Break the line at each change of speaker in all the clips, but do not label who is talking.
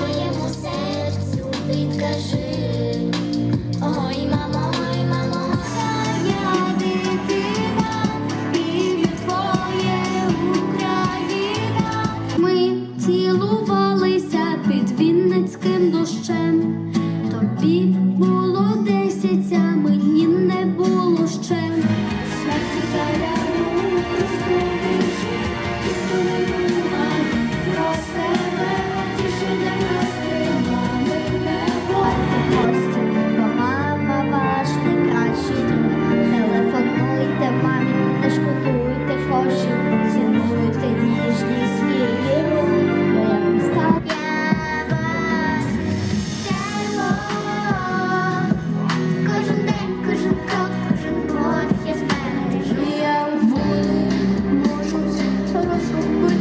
моєму серцю підкажи, ой, мамо, ой,
дитина, і твоє Україна. Ми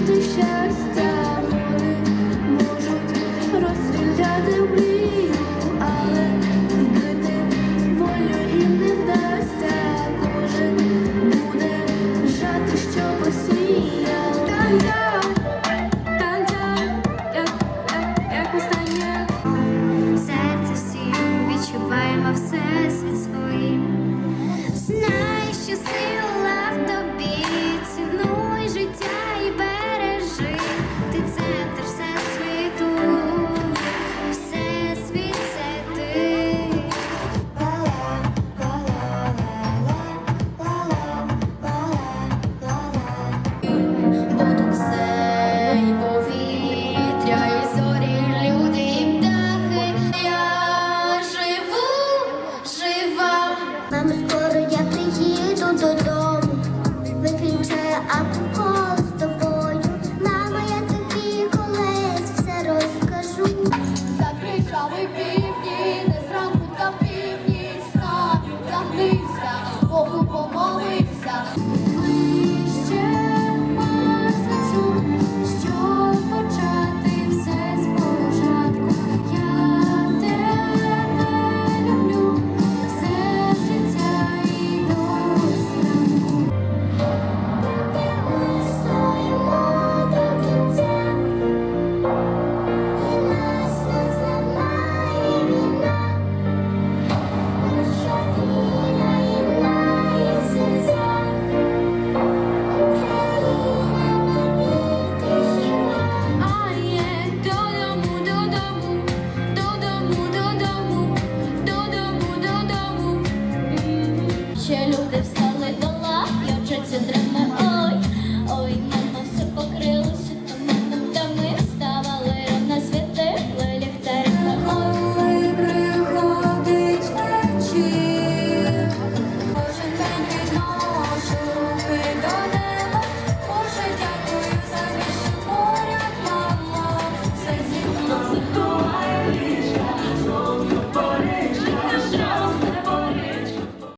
Ти щастя вони можуть розстріляти мрію, але вбити волю їм не вдасться, кожен буде жати, що посіяв.
up